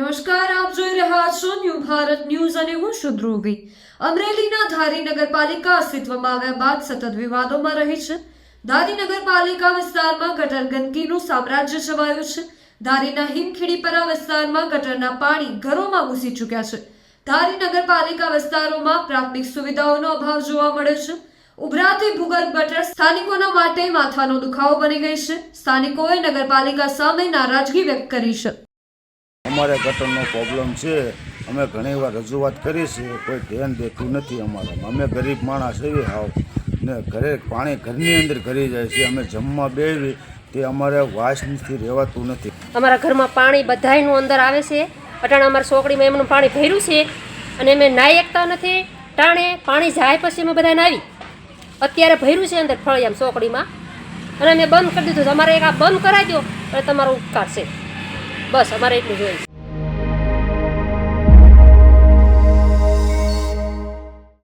નમસ્કાર, આપ જોઈ રહ્યા છો ન્યૂ ભારત ન્યૂઝ અને હું છું ધ્રુવી. અમરેલીના ધારી નગરપાલિકા અસ્તિત્વમાં આવ્યા બાદ સતત વિવાદોમાં રહી છે. ધારી નગરપાલિકા વિસ્તારમાં ગટર ગંદકીનું સામ્રાજ્ય છવાયું છે. ધારીના હિમખીડીપરા વિસ્તારમાં ગટરના પાણી ઘરોમાં ઘૂસી ચૂક્યા છે. ધારી નગરપાલિકા વિસ્તારોમાં પ્રાથમિક સુવિધાઓનો અભાવ જોવા મળે છે. ઉભરાતી ભૂગર્ભ ગટર સ્થાનિકોના માટે માથાનો દુખાવો બની ગઈ છે. સ્થાનિકોએ નગરપાલિકા સામે નારાજગી વ્યક્ત કરી છે. અમારે ગટરનો પ્રોબ્લેમ છે. અમે ઘણી વાર રજૂઆત કરી છે. કોઈ ધ્યાન દેતું નથી અમારામાં. અમે ગરીબ માણસ એવી આવ ને ઘરે પાણી ઘરની અંદર ઘરી જાય છે. અમે જમવા બેવી તે અમારે વાસથી રહેવાતું નથી. અમારા ઘરમાં પાણી બધાયનું અંદર આવે છે. અટાણે અમારા સોકડીમાં એમનું પાણી ભર્યું છે અને અમે નાહી એકતા નથી. ટાણે પાણી જાય પછી અમે બધા નાવી અત્યારે ભર્યું છે અંદર ફળિયામ સોકડીમાં અને મેં બંધ કરી દીધું તમારે એક આ બંધ કરાવી દો અને તમારો ઉપકાર છે. બસ, અમારે એટલું જોઈએ